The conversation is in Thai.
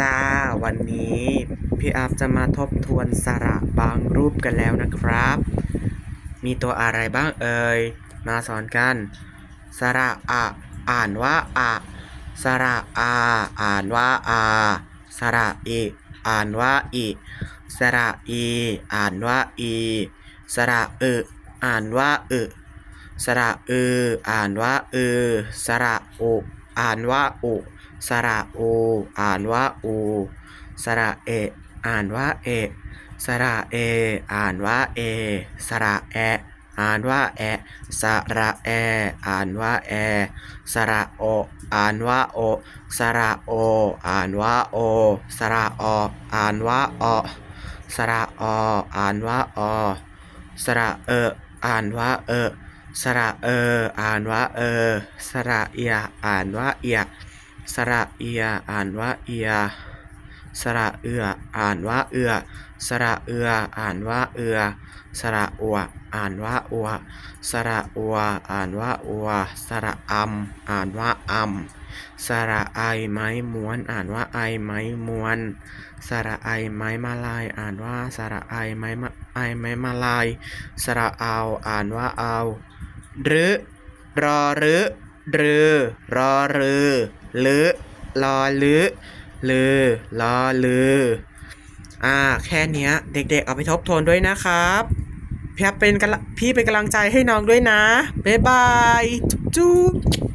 จ้าวันนี้พี่อัพจะมาทบทวนสระบางรูปกันแล้วนะครับ มีตัวอะไรบ้างเอ่ยมาสอนกัน สระอะอ่านว่าอะสระอาอ่านว่าอาสระอิอ่านว่าอิสระอีอ่านว่าอีสระอึอ่านว่าอึสระอืออ่านว่าอือสระอุอ่านว่าอุ สระโอ อ่านว่าอูสระเอ อ่านว่าเอ สระเอ อ่านว่าเอ สระแอ อ่านว่าแอ สระแอ อ่านว่าแอ สระโอ อ่านว่าโอ สระโอ อ่านว่าโอ สระออ่านว่าอสระออ่านว่าอสระเออ อ่านว่าเออ สระเออ อ่านว่าเออ สระเอีย อ่านว่าเอีย สระเอีย อ่านว่าเอีย สระเอือ อ่านว่าเอือ สระเอือ อ่านว่าเอือ สระอัว อ่านว่าอัว สระอัว อ่านว่าอัว สระอำอ่านว่าอำสระไอไม้ม้วน อ่านว่าไอไม้ม้วน สระไอไม้มาลาย อ่านว่าสระไอไม้มาไอไม้มาลาย สระเอา อ่านว่าเอาหรึรอหรึ รือ รอรือลึรอลึลือรอลืออ่า แค่เนี้ย เด็กๆ เอาไปทบทวนด้วยนะครับพี่เป็นกำลังพี่เป็นกำลังใจให้น้องด้วยนะ บ๊ายบาย จุ๊บจุ๊บ